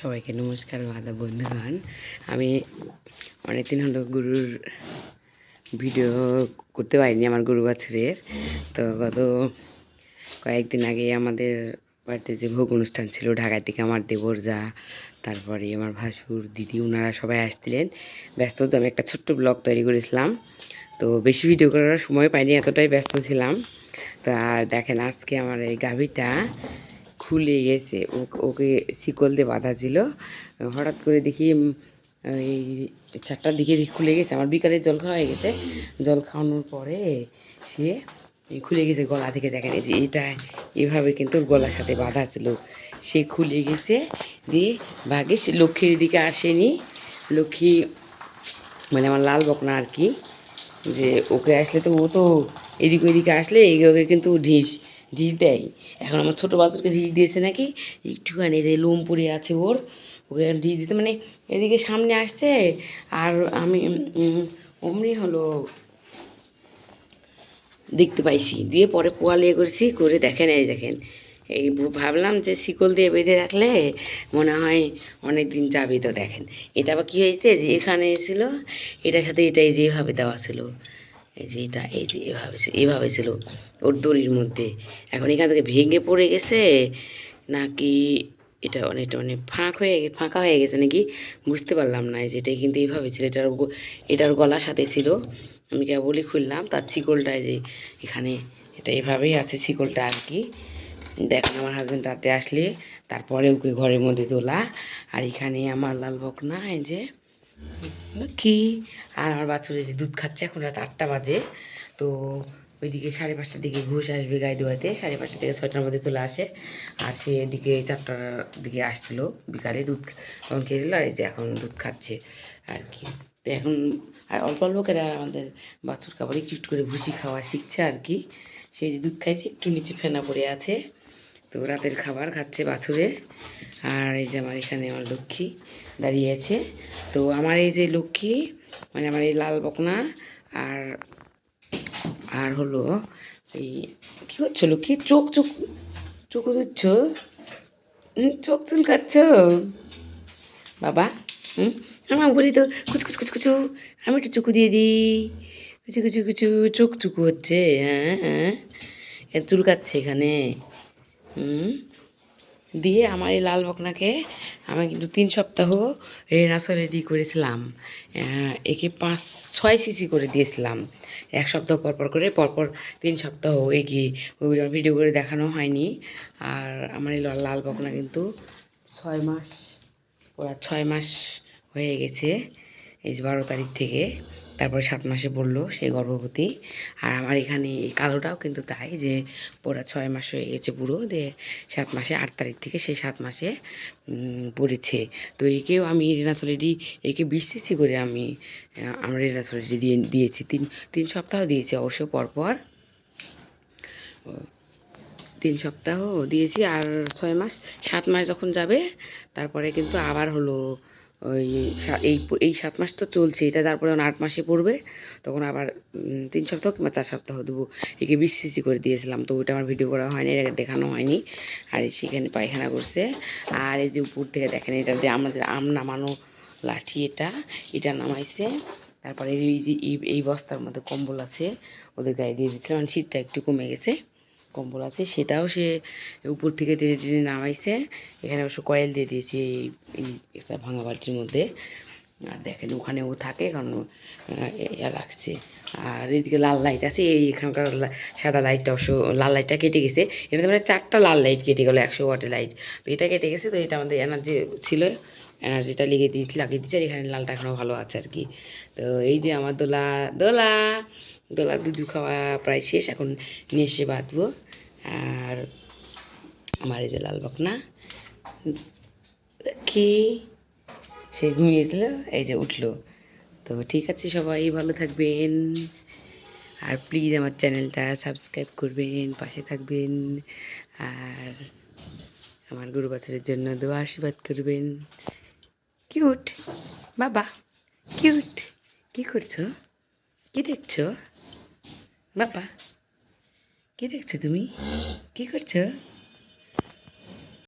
সবাইকে নমস্কার বাদা বন্ধুগণ। আমি অনেকদিন হলো গুরুর ভিডিও করতে পারিনি আমার গুরু বছরের। তো গত কয়েকদিন আগে আমাদের বাড়িতে যে ভোগ অনুষ্ঠান ছিল ঢাকা থেকে আমার দেবর যা, তারপরে আমার ভাসুর, দিদি ওনারা সবাই আসছিলেন। ব্যস্ত তো, আমি একটা ছোট্ট ব্লগ তৈরি করেছিলাম। তো বেশি ভিডিও করার সময় পাইনি, এতটাই ব্যস্ত ছিলাম। তো আর দেখেন, আজকে আমার এই গাভীটা খুলে গেছে। ওকে শিকল দিয়ে বাঁধা ছিল। হঠাৎ করে দেখি এই চারটার দিকে খুলে গেছে। আমার বিকালে জল খাওয়া হয়ে গেছে। জল খাওয়ানোর পরে সে খুলে গেছে গলা থেকে। দেখেন যে এটা, এভাবে কিন্তু ওর গলার সাথে বাঁধা ছিল। সে খুলে গেছে, দিয়ে বাঘে সে লক্ষ্মীর দিকে আসেনি। লক্ষ্মী মানে আমার লাল বকনা আর কি, যে ওকে আসলে তো ও তো এদিক ওইদিকে আসলে ওকে কিন্তু ঢিস ঢিস দেয়। এখন আমার ছোটো বাচ্চাকে ঢিস দিয়েছে নাকি? একটুখানি যে লোম পড়ে আছে ওর। ওকে ঢিস দিতে মানে এদিকে সামনে আসছে আর আমি অমনি হলো দেখতে পাইছি। দিয়ে পরে পোয়া লিয়ে করেছি, করে দেখেন এই দেখেন। এই ভাবলাম যে শিকল দিয়ে বেঁধে রাখলে মনে হয় অনেক দিন যাবে তো দেখেন। এটা আবার কী হয়েছে যে এখানে ছিল, এটার সাথে এটাই যেভাবে দেওয়া ছিল। এই যে এটা, এই যে এভাবে এভাবে ছিল ওর দড়ির মধ্যে। এখন এখান থেকে ভেঙে পড়ে গেছে নাকি এটা অনেকটা মানে ফাঁক হয়ে ফাঁকা হয়ে গেছে নাকি বুঝতে পারলাম না। যে এটা কিন্তু এইভাবে ছিল, এটার এটার গলার সাথে ছিল। আমি কেবলই খুললাম, তার শিকলটা এই যে এখানে, এটা এভাবেই আছে শিকলটা আর কি। দেখেন আমার হাজব্যান্ড রাতে আসলে তারপরে ওকে ঘরের মধ্যে তোলা। আর এখানে আমার লাল বকনা, এই যে কি আর আমার বাচ্চারা যে দুধ খাচ্ছে, এখন রাত আটটা বাজে। তো ওইদিকে সাড়ে পাঁচটার দিকে ঘুষ আসবে গায়ে দোয়াতে সাড়ে পাঁচটা থেকে ছয়টার মধ্যে চলে আসে। আর সে এদিকে চারটার দিকে আসছিল বিকালে দুধ তখন খেয়েছিল আর এই যে এখন দুধ খাচ্ছে আর কি। তো এখন আর অল্প অল্প করে আমাদের বাছুর খাবার একটু করে ভুসি খাওয়া শিখছে আর কি। সে যে দুধ খাইছে, একটু নিচে ফেনা পড়ে আছে। তো রাতের খাবার খাচ্ছে বাছুরে। আর এই যে আমার এখানে আমার লক্ষ্মী দাঁড়িয়ে আছে। তো আমার এই যে লক্ষ্মী মানে আমার এই লাল বকনা আর আর হলো এই কী করছ লক্ষ্মী? চোখ চোখ চোখ দিচ্ছ চোখ চুলকাচ্ছ? বাবা, হুম, আমার বলি তো কুচু কুচু কুচু কুচু। আমি একটু চুকু দিয়ে দিই। কুচু কুচু কুচু, চোখ চুকু হচ্ছে হ্যাঁ হ্যাঁ। এ চুলকাচ্ছে এখানে। দিয়ে আমার এই লাল বকনাকে আমি কিন্তু তিন সপ্তাহ রেনাসো রেডি করেছিলাম। একে পাঁচ, ছয় সিসি করে দিয়েছিলাম। এক সপ্তাহ পর পর করে পরপর তিন সপ্তাহ এগিয়ে ভিডিও করে দেখানো হয়নি। আর আমার এই লাল বকনা কিন্তু ছয় মাস, ওরা ছয় মাস হয়ে গেছে, এই বারো তারিখ থেকে। তারপরে সাত মাসে পড়ল সে গর্ভবতী। আর আমার এখানে এই কালোটাও কিন্তু তাই যে ওরা ছয় মাস হয়ে গেছে পুরো দিয়ে সাত মাসে আট তারিখ থেকে সে সাত মাসে পড়েছে। তো একেও আমি রেনাসলিডি, একে বিসিসি করে আমি আমরা রেনাসলিডি দিয়ে, দিয়েছি। তিন তিন সপ্তাহ দিয়েছি অবশ্য পরপর। তিন সপ্তাহ দিয়েছি আর ছয় মাস, সাত মাস যখন যাবে, তারপরে কিন্তু আবার হলো ওই এই এই সাত মাস তো চলছে, এটা তারপরে আট মাসে পড়বে, তখন আবার তিন সপ্তাহ কিংবা চার সপ্তাহ দেবো, একে বিসিসি করে দিয়েছিলাম। তো ওইটা আমার ভিডিও করা হয়নি এটা দেখানো হয়নি। আর সেখানে পায়খানা করছে। আর এই যে উপর থেকে দেখেন, এটা যে আমাদের আম নামানো লাঠি এটা এটা নামাইছে। তারপরে এই বস্তার মধ্যে কম্বল আছে, ওদের গায়ে দিয়ে দিচ্ছিলাম মানে শীতটা একটু কমে গেছে। কম্বল আছে, সেটাও সে উপর থেকে টেনে টেনে নামাইছে। এখানে অবশ্য কয়েল দিয়ে দিয়েছি এই একটা ভাঙা বালতির মধ্যে। আর দেখেন ওখানে ও থাকে, কারণ ইয়া লাগছে। আর এদিকে লাল লাইট আছে, এই এখানকার সাদা লাইটটা অবশ্য, লাল লাইটটা কেটে গেছে। এটা মানে চারটা লাল লাইট কেটে গেলো, একশো ওয়াটের লাইট। তো এটা কেটে গেছে, তো এটা আমাদের এনার্জি ছিল। এনার্জিটা লিখে দিয়েছি, লাগিয়ে দিয়েছি, আর এখানে লালটা এখনও ভালো আছে আর কি। তো এই যে আমার দোলা দোলা! দোলা দুধু খাওয়া প্রায় শেষ, এখন নিয়ে এসে বাঁধবো। আর আমার এই যে লাল বকনা, কি? সে ঘুমিয়েছিল, এই যে উঠল। তো ঠিক আছে সবাই, ভালো থাকবেন। আর প্লিজ আমার চ্যানেলটা সাবস্ক্রাইব করবেন, পাশে থাকবেন। আর আমার গরু বাছরের জন্য দোয়া আশীর্বাদ করবেন। কিউট, বাবা, কিউট। কি করছ? কি দেখছ? বাবা কি দেখছ তুমি? কি করছ?